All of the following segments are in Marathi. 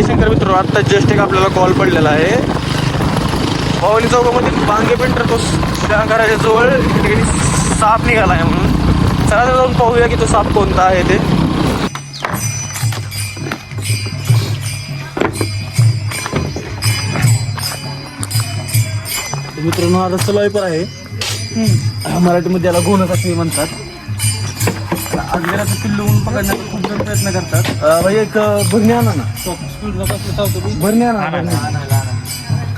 जयशंकर मित्र आत्ता जस्ट एक आपल्याला कॉल पडलेला आहे. पावली चौकामध्ये बांगे पेंटर तो घराच्या जवळ ठिकाणी साप निघाला आहे म्हणून. चला तर जाऊन पाहूया की तो साप कोणता आहे ते. तर मित्रांनो रस्ता पण आहे. मराठीमध्ये याला गोनस असे म्हणतात. अजगराचं पिल्लू म्हणून पकडण्याचा खूप जण प्रयत्न करतात. अं, भाई एक अं, भरणी आणा ना. भरणी आणा भरणी.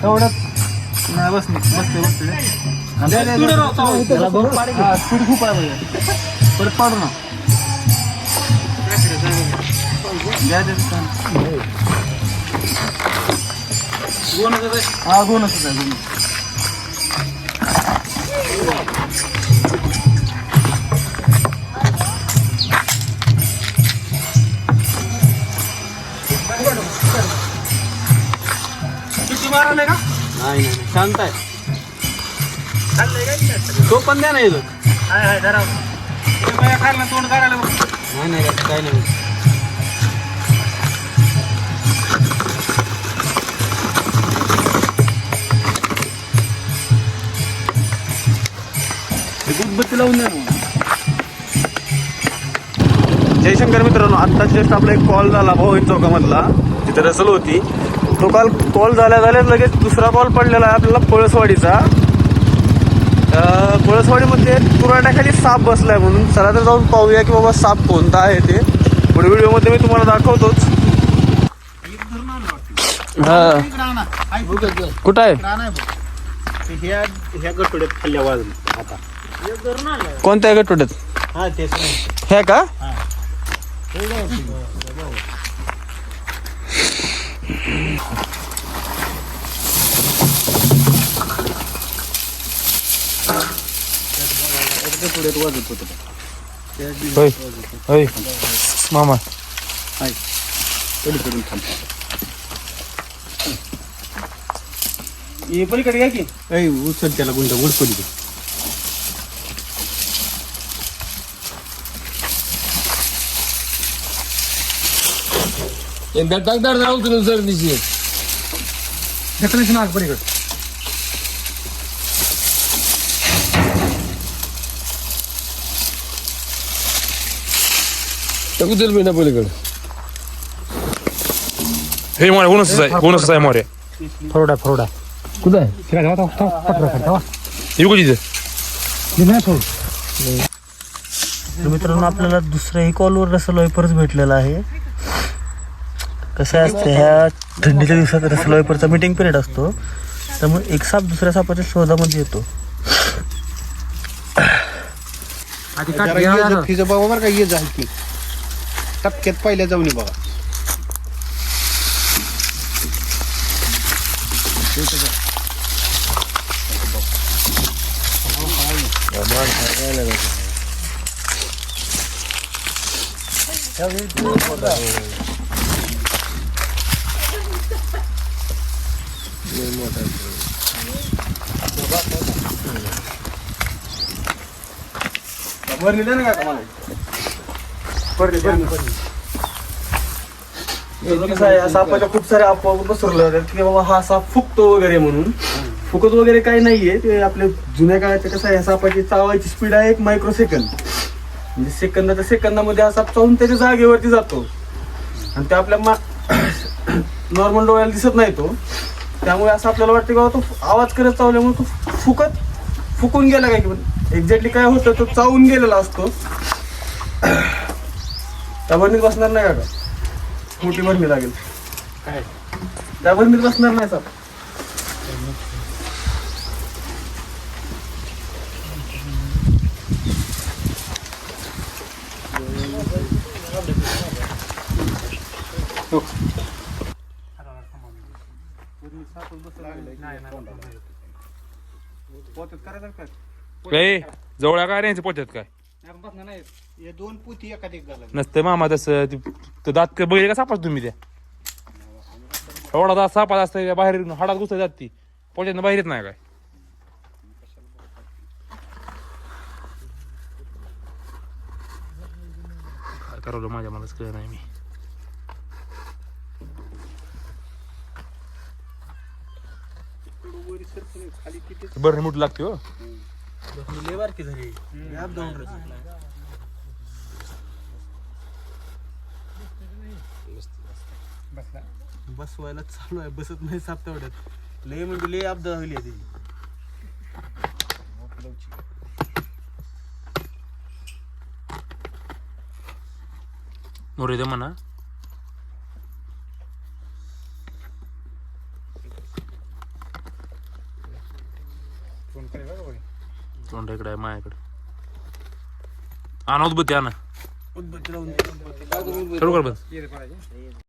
एवढ्यात? नाही बस बसते बसते. त्याला बघ. हा, स्पीड खूप आहे भैया परत पाडू ना. द्या, द्या, द्या. हा गोनसच आहे गोनस नाही नाही शांत आहे. तो पण द्या नाही खायला तोंड काढायला नाही नाही काय नाही. बत्ती लावून द्या जयशंकर मित्रांनो आत्ताच जस्ट आपला एक कॉल झाला भाऊ चौकामधला. तिथे रसल होती. तो काल कॉल झाल्या झाल्या लगेच दुसरा कॉल पडलेला आहे आपल्याला पळसवाडीचा अं, पळसवाडीमध्ये तुराट्याखाली साप बसलाय म्हणून. चला तर जाऊन पाहूया की बाबा साप कोणता आहे ते. पुढे व्हिडिओमध्ये मी तुम्हाला दाखवतोच. हा. कुठं आहे? ह्या ह्या गटोड्यात कोणत्या का गटोड्यात वाजत होतं होय होय. मामा. पलीकडे घ्या की. उचल त्याला गुंड उड तुला सर दिशी ढकलायचं नाग पलीकडे टाकू दिल मी ना पलीकडे हे मोरे बोनसच आहे बोनसच आहे मोरे फरोडा फरोडा कुठं आहे येऊ का तिथे तर मित्रांनो आपल्याला दुसऱ्याही कॉलवर रसल वायपरच भेटलेला आहे. कसं असतं ह्या थंडीच्या दिवसात रसल वायपरचा मिटिंग पिरियड असतो. त्यामुळे एक साप दुसऱ्या सापाच्या शोधामध्ये येतो. बाबा बरं का ये जाईल की. टपक्यात पहिल्या जाऊन ये बघा. भरली ना का मला सापाच्या खूप साऱ्या अफवा पसरलं होत्या की बाबा हा साप फुकतो वगैरे म्हणून. फुकत वगैरे काही नाहीये. ते आपले जुन्या काळाचे कसं आहे सापाची चावायची स्पीड आहे एक मायक्रो सेकंद म्हणजे सेकंदाच्या सेकंदामध्ये हा साप चावून त्याच्या जागेवरती जातो. आणि ते आपल्या मा नॉर्मल डोळ्याला दिसत नाही तो. त्यामुळे असं आपल्याला वाटतं की तो आवाज करत चावल्यामुळे तो फुकत फुकून गेला काय की एक्झॅक्टली काय होतं तो चावून गेलेला असतो. त्या भरणीत बसणार नाही का? मोठी भरणी लागेल. काय? त्या भरणीत बसणार नाही साप ए जवळ काय रे पोचत काय? हे दोन पुती एखादी नसतं मामा तसं. ते- ते दात काय बघितले का सापाच तुम्ही त्या? एवढा दात सापात असतं बाहेर हाडात घुसत जात ती. पोचत बाहेर येत नाही काय? काय ठरवलं माझ्या मलाच कळ नाही मी. बरं मोठी लागते हो. झाली ॲप बसवायला चालू आहे बसत नाही साप तेवढ्यात. लय म्हणजे लय अपदा झाली आहे त्याची. मोरे दे म्हणा. तोंड इकडे आहे माझ्याकडे. आणा उदबत्ती आणा. उदबत्ती लावून कर बस